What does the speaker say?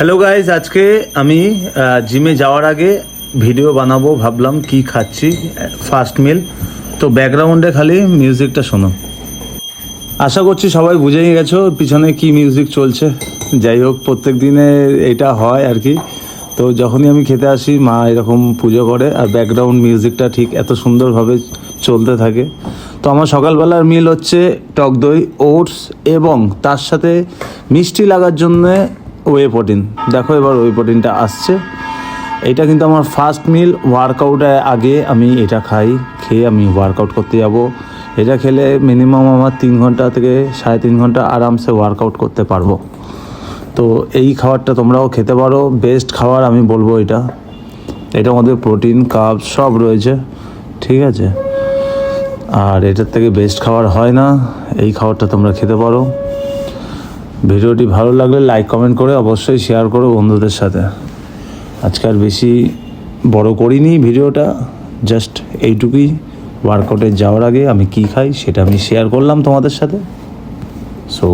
Hello guys আজকে আমি জিমে যাওয়ার আগে ভিডিও বানাবো, ভাবলাম কি খাচ্ছি ফার্স্ট মিল তো ব্যাকগ্রাউন্ডে খালি মিউজিকটা শোনো। আশা করছি সবাই বুঝেই গেছো পিছনে কি মিউজিক চলছে। যাই হোক, প্রত্যেক দিনে এটা হয় আর কি। তো যখনই আমি খেতে আসি, মা এরকম পুজো করে আর ব্যাকগ্রাউন্ড মিউজিকটা ঠিক এত সুন্দরভাবে চলতে থাকে। তো আমার সকালবেলার মিল হচ্ছে টক দই ওটস এবং তার সাথে মিষ্টি লাগার জন্যে ওয়ে প্রোটিন দেখো এবার ওয়ে প্রোটিনটা আসছে। এটা কিন্তু আমার ফার্স্ট মিল ওয়ার্কআউটের আগে আমি এটা খাই, খেয়ে আমি ওয়ার্কআউট করতে যাব। এটা খেলে মিনিমাম আমার তিন ঘণ্টা থেকে সাড়ে তিন ঘণ্টা আরামসে ওয়ার্কআউট করতে পারব। তো এই খাবারটা তোমরাও খেতে পারো। বেস্ট খাবার আমি বলব এটা। এটার মধ্যে প্রোটিন কাপ সব রয়েছে। ঠিক আছে? আর এটার থেকে বেস্ট খাবার হয় না। এই খাবারটা তোমরা খেতে পারো। ভিডিওটি ভালো লাগলে লাইক, কমেন্ট করে অবশ্যই শেয়ার করো বন্ধুদের সাথে। আজকাল বেশি বড় করিনি ভিডিওটা, জাস্ট এইটুকুই। ওয়ার্কআউটে যাওয়ার আগে আমি কি খাই সেটা আমি শেয়ার করলাম তোমাদের সাথে। সো